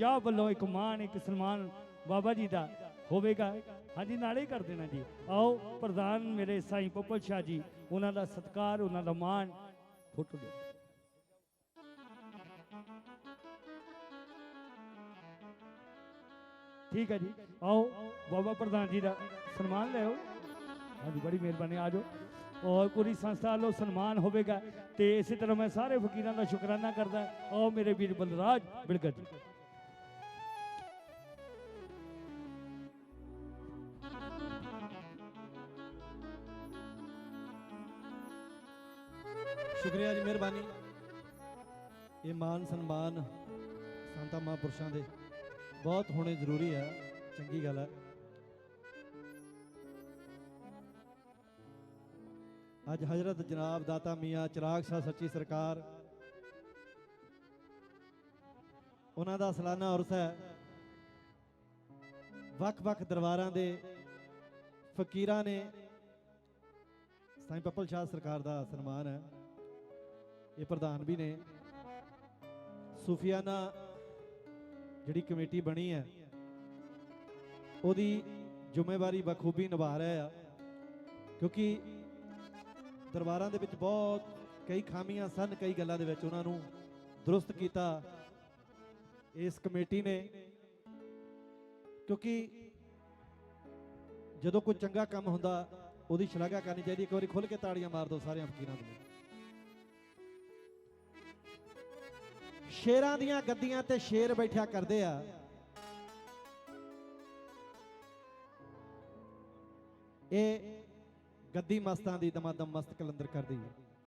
ਪੰਜਾਬ ਵੱਲੋਂ ਇੱਕ ਮਾਣ, ਇੱਕ ਸਨਮਾਨ ਬਾਬਾ ਜੀ ਦਾ ਹੋਵੇਗਾ। ਹਾਂਜੀ, ਨਾਲੇ ਹੀ ਕਰ ਦੇਣਾ ਜੀ। ਆਓ, ਪ੍ਰਧਾਨ ਮੇਰੇ ਸਾਈਂ ਪੱਪਲ ਸ਼ਾਹ ਜੀ, ਉਹਨਾਂ ਦਾ ਸਤਿਕਾਰ, ਉਹਨਾਂ ਦਾ ਮਾਣ ਫੋਟੋ ਦਿਓ ਠੀਕ ਹੈ ਜੀ। ਆਓ, ਬਾਬਾ ਪ੍ਰਧਾਨ ਜੀ ਦਾ ਸਨਮਾਨ ਲਿਓ ਹਾਂਜੀ, ਬੜੀ ਮਿਹਰਬਾਨੀ, ਆ ਜਾਓ। ਔਰ ਪੂਰੀ ਸੰਸਥਾ ਵੱਲੋਂ ਸਨਮਾਨ ਹੋਵੇਗਾ। ਤੇ ਇਸੇ ਤਰ੍ਹਾਂ ਮੈਂ ਸਾਰੇ ਫਕੀਰਾਂ ਦਾ ਸ਼ੁਕਰਾਨਾ ਕਰਦਾ। ਆਓ, ਮੇਰੇ ਵੀਰ ਬਲਰਾਜ ਬਿਲਕੁਲ ਜੀ। ਸ਼ੁਕਰੀਆ ਜੀ, ਮਿਹਰਬਾਨੀ। ਇਹ ਮਾਨ ਸਨਮਾਨ ਸੰਤਾਂ ਮਹਾਂਪੁਰਸ਼ਾਂ ਦੇ ਬਹੁਤ ਹੋਣੇ ਜ਼ਰੂਰੀ ਹੈ, ਚੰਗੀ ਗੱਲ ਹੈ। ਅੱਜ ਹਜ਼ਰਤ ਜਨਾਬ ਦਾਤਾ ਮੀਆਂ ਚਿਰਾਗ ਸ਼ਾਹ ਸੱਚੀ ਸਰਕਾਰ, ਉਹਨਾਂ ਦਾ ਸਾਲਾਨਾ ਉਰਸ ਹੈ, ਵੱਖ-ਵੱਖ ਦਰਬਾਰਾਂ ਦੇ ਫਕੀਰਾਂ ਨੇ ਸਾਈਂ ਪੱਪਲ ਸ਼ਾਹ ਸਰਕਾਰ ਦਾ ਸਨਮਾਨ ਹੈ। ਇਹ ਪ੍ਰਧਾਨ ਵੀ ਨੇ। ਸੂਫੀਆਨਾ ਜਿਹੜੀ ਕਮੇਟੀ ਬਣੀ ਹੈ, ਉਹਦੀ ਜ਼ਿੰਮੇਵਾਰੀ ਬਖੂਬੀ ਨਿਭਾ ਰਿਹਾ ਆ। ਕਿਉਂਕਿ ਦਰਬਾਰਾਂ ਦੇ ਵਿੱਚ ਬਹੁਤ ਕਈ ਖਾਮੀਆਂ ਸਨ, ਕਈ ਗੱਲਾਂ ਦੇ ਵਿੱਚ ਉਹਨਾਂ ਨੂੰ ਦਰੁਸਤ ਕੀਤਾ ਇਸ ਕਮੇਟੀ ਨੇ। ਕਿਉਂਕਿ ਜਦੋਂ ਕੋਈ ਚੰਗਾ ਕੰਮ ਹੁੰਦਾ ਉਹਦੀ ਸ਼ਲਾਘਾ ਕਰਨੀ ਚਾਹੀਦੀ ਇੱਕ ਵਾਰੀ ਖੁੱਲ ਕੇ ਤਾੜੀਆਂ ਮਾਰ ਦਿਓ ਸਾਰਿਆਂ ਫਕੀਰਾਂ ਨੂੰ ਸ਼ੇਰਾਂ ਦੀਆਂ ਗੱਦੀਆਂ ਤੇ ਸ਼ੇਰ ਬੈਠਿਆ ਕਰਦੇ ਆ। ਇਹ ਗੱਦੀ ਮਸਤਾਂ ਦੀ ਦਮਾਦਮ ਮਸਤ ਕਲੰਦਰ ਕਰਦੀ ਹੈ।